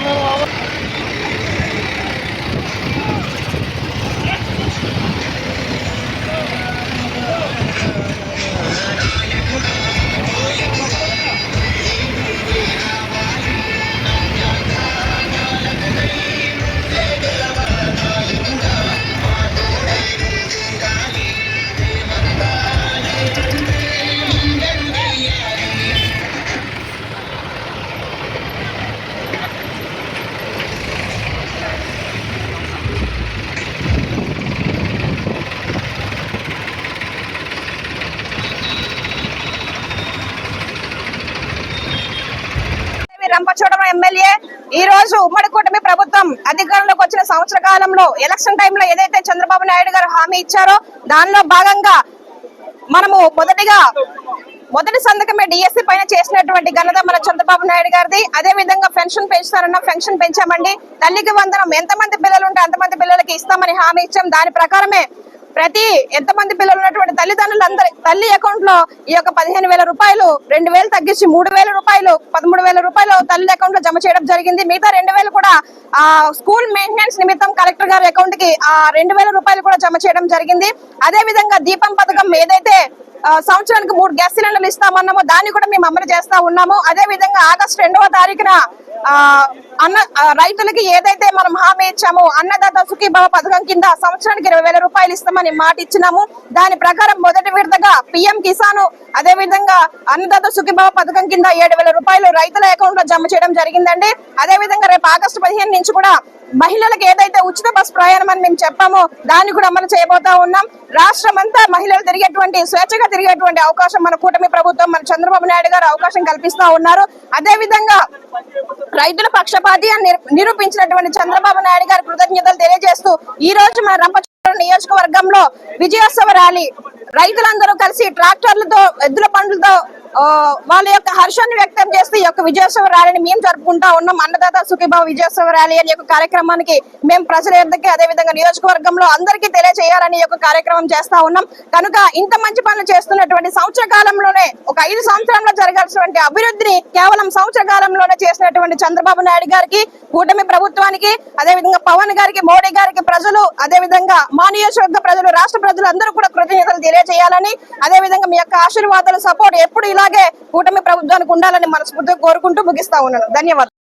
Romero Rampachodavaram MLA. ఈ రోజు ఉమ్మడి కూటమి ప్రభుత్వం అధికారంలోకి వచ్చిన సంవత్సర కాలంలో ఎలక్షన్ టైంలో ఏదైతే చంద్రబాబు నాయుడు గారు హామీ ఇచ్చారో దానిలో భాగంగా మనము మొదటిగా మొదటి సంతకమే డిఎస్సి పైన చేసినటువంటి ఘనత మన చంద్రబాబు నాయుడు గారిది. అదే విధంగా పెన్షన్ పెంచుతారన్న పెన్షన్ పెంచామండి. తల్లికి వందనం ఎంతమంది పిల్లలు ఉంటే అంతమంది పిల్లలకి ఇస్తామని హామీ ఇచ్చాం. దాని ప్రకారమే ప్రతి ఎంతమంది పిల్లలు ఉన్నటువంటి తల్లిదండ్రులందరి తల్లి అకౌంట్లో ఈ యొక్క పదిహేను వేల రూపాయలు రెండు వేలు తగ్గించి మూడు వేల రూపాయలు పదమూడు వేల రూపాయలు తల్లి అకౌంట్లో జమ చేయడం జరిగింది. మిగతా రెండు వేలు కూడా ఆ స్కూల్ మెయింటెనెన్స్ నిమిత్తం కలెక్టర్ గారి అకౌంట్కి ఆ రెండు వేల రూపాయలు కూడా జమ చేయడం జరిగింది. అదే విధంగా దీపం పథకం ఏదైతే సంవత్సరానికి మూడు గ్యాస్ సిలిండర్లు ఇస్తామన్నాము. దాన్ని కూడా మేము అమలు చేస్తా ఉన్నాము. అదే విధంగా ఆగస్టు రెండవ తారీఖున ఆ, అన్న రైతులకి ఏదైతే మనం హామీ ఇచ్చామో అన్నదాత సుఖీభావ పథకం కింద సంవత్సరానికి ఇరవై వేల రూపాయలు ఇస్తామని మాట ఇచ్చినాము. దాని ప్రకారం మొదటి విడతగా పిఎం కిసాన్ అదే విధంగా అన్నదాత సుఖీభావ పథకం కింద ఏడు వేల రూపాయలు రైతుల అకౌంట్లో జమ చేయడం జరిగిందండి. అదే విధంగా రేపు ఆగస్టు పదిహేను నుంచి కూడా మహిళలకు ఏదైతే ఉచిత బస్సు ప్రయాణం అని మేము చెప్పామో దాన్ని కూడా అమలు చేయబోతా ఉన్నాం. రాష్ట్రం అంతా మహిళలు తిరిగేటువంటి స్వేచ్ఛగా తిరిగేటువంటి అవకాశం మన కూటమి ప్రభుత్వం మన చంద్రబాబు నాయుడు గారు అవకాశం కల్పిస్తా ఉన్నారు. అదే విధంగా రైతుల పక్షపాతి అని నిరూపించినటువంటి చంద్రబాబు నాయుడు గారి కృతజ్ఞతలు తెలియజేస్తూ ఈ రోజు మన రంపచోడవరం నియోజకవర్గంలో విజయోత్సవ ర్యాలీ. రైతులందరూ కలిసి ట్రాక్టర్లతో ఎద్దుల పండ్లతో వాళ్ళ యొక్క హర్షాన్ని వ్యక్తం చేస్తూ ఈ యొక్క విజయోత్సవ ర్యాలీని మేము జరుపుకుంటా ఉన్నాం. అన్నదాత సుఖీభావ విజయోత్సవ ర్యాలీ అనే యొక్క కార్యక్రమానికి మేము ప్రజల యొద్దకి అదే విధంగా నియోజకవర్గంలో అందరికీ తెలియజేయాలని యొక్క కార్యక్రమం చేస్తా ఉన్నాం. కనుక ఇంత మంచి పనులు చేస్తున్నటువంటి సంవత్సర కాలంలోనే ఒక ఐదు సంవత్సరంలో జరగాల్సినటువంటి అభివృద్ధిని కేవలం సంవత్సర కాలంలోనే చేసినటువంటి చంద్రబాబు నాయుడు గారికి కూటమి ప్రభుత్వానికి అదే విధంగా పవన్ గారికి మోడీ గారికి ప్రజలు అదే విధంగా మా నియోజకవర్గ ప్రజలు రాష్ట్ర ప్రజలు అందరూ కూడా కృతజ్ఞతలు తెలియజేయాలని అదే విధంగా మీ యొక్క ఆశీర్వాదాలు సపోర్ట్ ఎప్పుడు ఇలా ఇలాగే కూటమి ప్రభుత్వానికి ఉండాలని మనస్ఫూర్తిగా కోరుకుంటూ ముగిస్తా ఉన్నాను. ధన్యవాదాలు.